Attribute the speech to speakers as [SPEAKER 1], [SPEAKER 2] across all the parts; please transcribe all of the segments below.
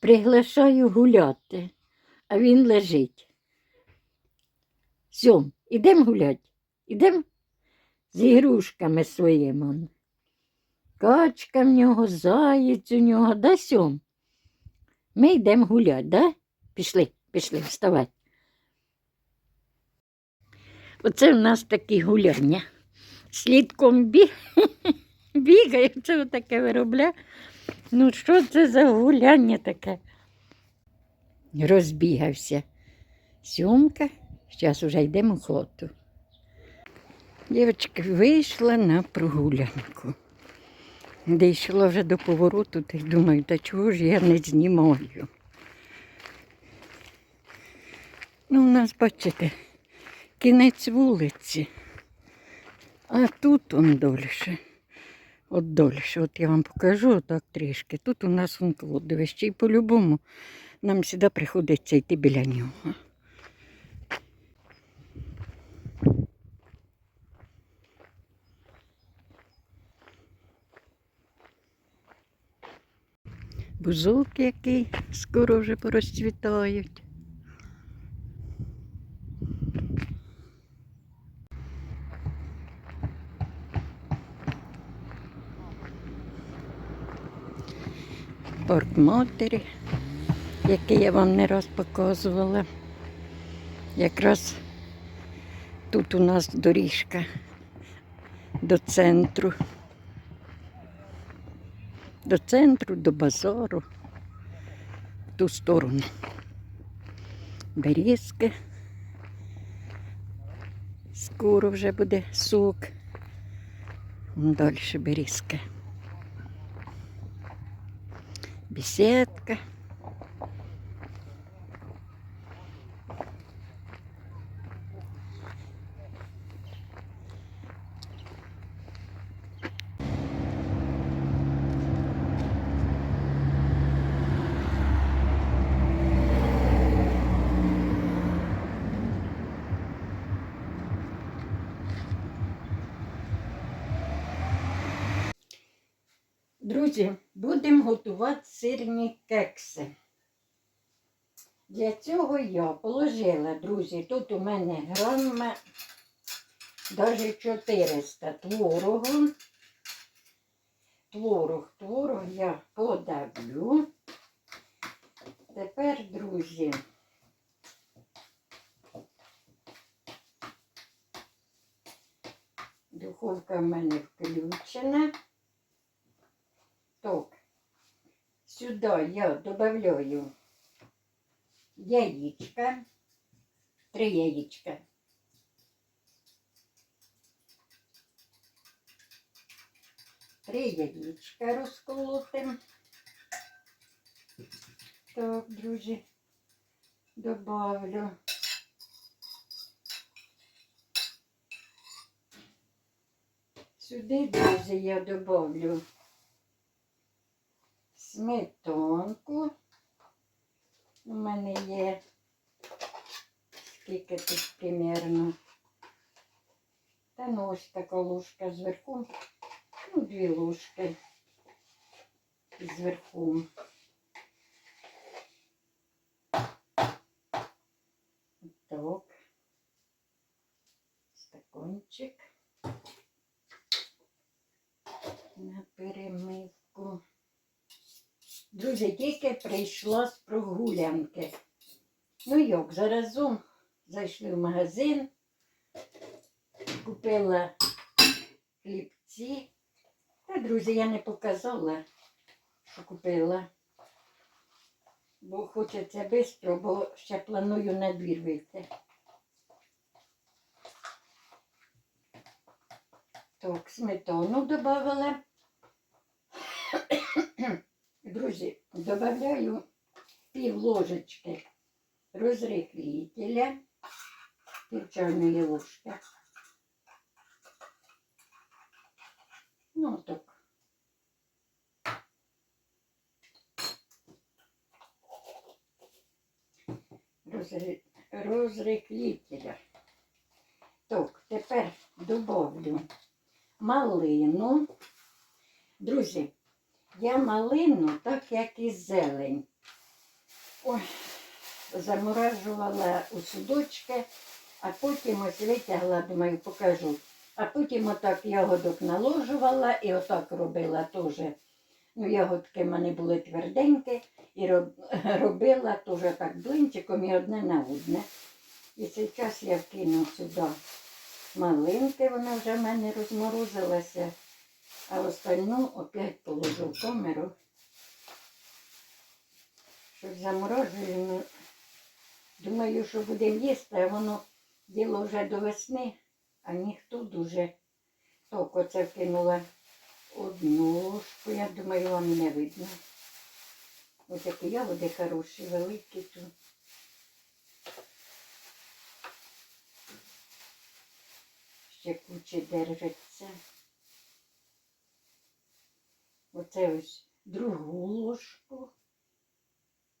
[SPEAKER 1] Приглашаю гуляти, а він лежить. Сьом, ідемо гулять? Ідемо з ігрушками своїми. Качка в нього, заєць у нього, да сьом. Ми йдемо гулять, да? Пішли, пішли, вставай. Оце в нас такі гуляння. Слідком бі... бігає, це таке виробляє. Ну, що це за гуляння таке? Розбігався. Сьомка, зараз вже йдемо в хату. Дівчинка вийшла на прогулянку. Дійшла вже до повороту, та й думаю, та чого ж я не знімаю. Ну, у нас, бачите, кінець вулиці, а тут он дольше. От дольше, от я вам покажу так трішки. Тут у нас он кладовище, і по-любому нам сюди приходиться йти біля нього. Бузок який скоро вже порозцвітають. Парк матері, який я вам не раз показувала. Якраз тут у нас доріжка до центру. До центру, до базару, в ту сторону. Берізки. Скоро вже буде сок. Далі берізки. Беседка. Друзі, будемо готувати сирні кекси. Для цього я положила, друзі, тут у мене грам, навіть 400 творогу. Творог, творог я подавлю. Тепер, друзі, духовка в мене включена. Так, сюда я добавляю яичко, три яичка. Три яичка розколотим. Так, друзі, добавлю. Сюди, друзі, я добавлю сметанку. У мене є скільки тут примерно. Та ну ось така ложка зверху. Ну, дві ложки зверху. Так. Стакончик на перемивку. Друзі, тільки прийшла з прогулянки. Ну як, заразом зайшли в магазин, купила хлібці. Та, друзі, я не показала, що купила. Бо хочеться швидко, бо ще планую на двір вийти. Так, сметану додавала. Друзі, додаю пів ложечки розрихлителя, пів чайної ложки. Ну так. Розри... Розрихлителя. Так, тепер добавлю малину. Друзі, я малину, так як і зелень. Ой, заморажувала у судочки, а потім ось витягла, думаю, покажу. А потім отак ягодок наложувала і отак робила теж. Ну, ягодки в мене були тверденькі, і робила теж так блинчиком і одне на одне. І зараз я вкину сюди малинки, вона вже в мене розморозилася, а остальну опять положу в камеру. Щоб заморожую, ну, думаю, що будемо їсти, а воно діло вже до весни, а ніхто дуже. Так, оце вкинула одну ложку, я думаю, вам не видно. Ось такі ягоди хороші, великі тут. Ще кучі держаться. Оце ось другу ложку.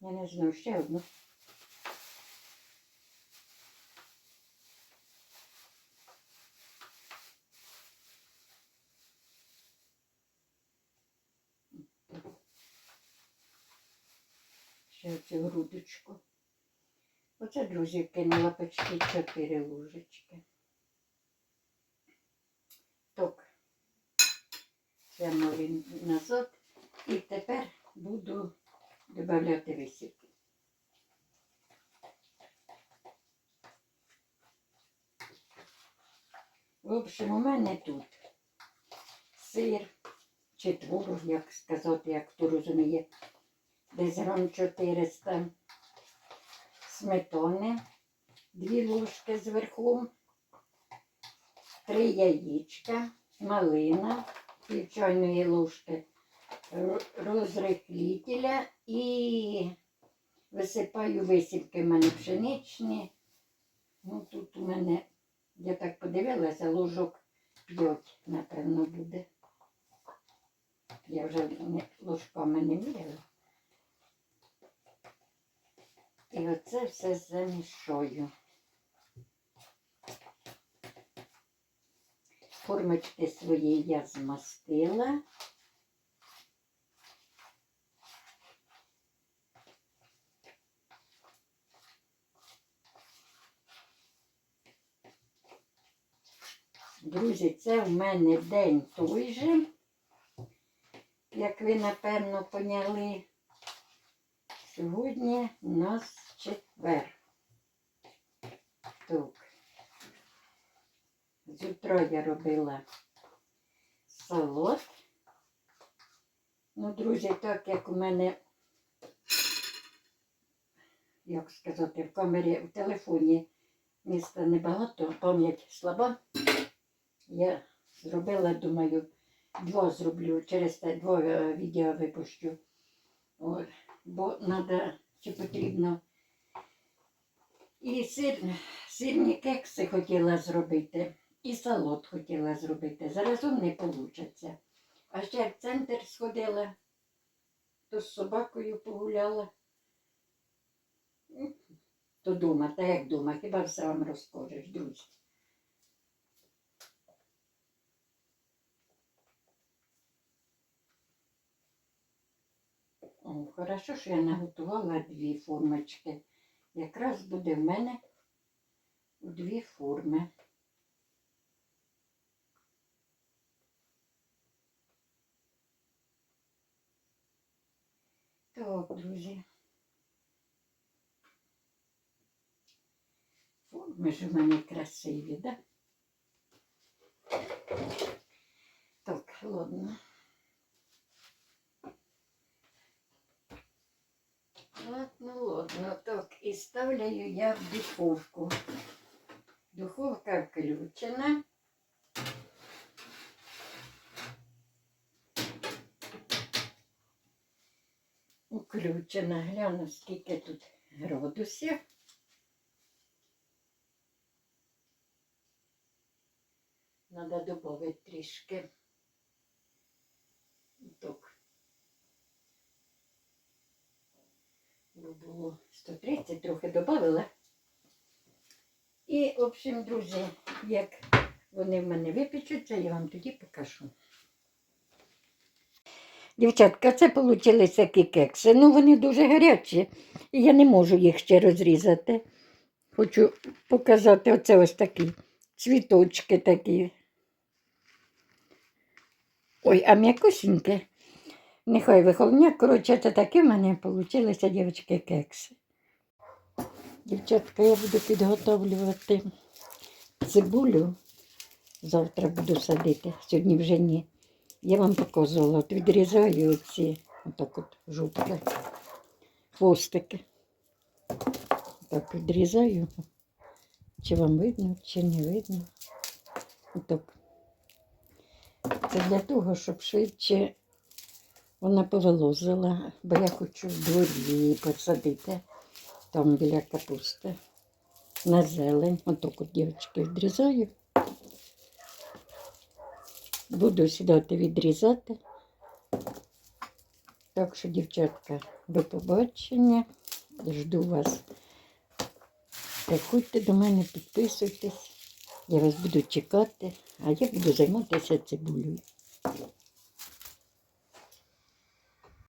[SPEAKER 1] Я не знаю, ще одну. Ще оцю грудочку. Оце, друзі, кинула почти 4 ложечки. Так, це нові назад. І тепер буду додавати висівки. В общем, у мене тут сир чи творог, як сказати, як хто розуміє, десь грам 400 сметани, дві ложки зверху, три яєчка, малина, пів чайної ложки розрихлітеля і висипаю висівки в мене пшеничні. Ну, тут у мене, я так подивилася, ложок 5, напевно, буде. Я вже ложками не міряла. І оце все замішаю. Формочки свої я змастила. Друзі, це в мене день той же, як ви напевно поняли. Сьогодні у нас четвер. Так. З я робила салат. Ну, друзі, так як у мене, як сказати, в камері, в телефоні міста небагато, пам'ять слаба. Я зробила, думаю, два зроблю, через те два е, відео випущу. От, бо треба, чи потрібно. І сир, сирні кекси хотіла зробити, і салат хотіла зробити. Заразом не вийде. А ще в центр сходила, то з собакою погуляла. То дома, та як дома, хіба все вам розкажеш, друзі. О, хорошо, що я наготувала дві формочки. Якраз буде в мене дві форми. Так, друзі. Форми ж у мене красиві, да? Так, ладно. Ладно, ладно, так, і ставляю я в духовку. Духовка включена. Включена, гляну, скільки тут градусів. Надо додати трішки. Так. Бо було 130, трохи додала. І, в общем, друзі, як вони в мене випечуться, я вам тоді покажу. Дівчатка, це вийшли такі кекси. Ну, вони дуже гарячі, і я не можу їх ще розрізати. Хочу показати оце ось такі цвіточки такі. Ой, а м'якусіньке. Нехай виховня. Коротше, це такі в мене вийшли, дівчатки, кекси. Дівчатка, я буду підготовлювати цибулю. Завтра буду садити, сьогодні вже ні. Я вам показувала, от відрізаю оці отак от жовтки, хвостики. Так відрізаю. Чи вам видно, чи не видно. Отак. Це для того, щоб швидше вона повилозила, бо я хочу в дворі посадити там біля капусти. На зелень. Отак от, дівчатки, відрізаю. Буду сідати відрізати. Так що, дівчатка, до побачення. Жду вас. Приходьте до мене, підписуйтесь. Я вас буду чекати, а я буду займатися цибулею.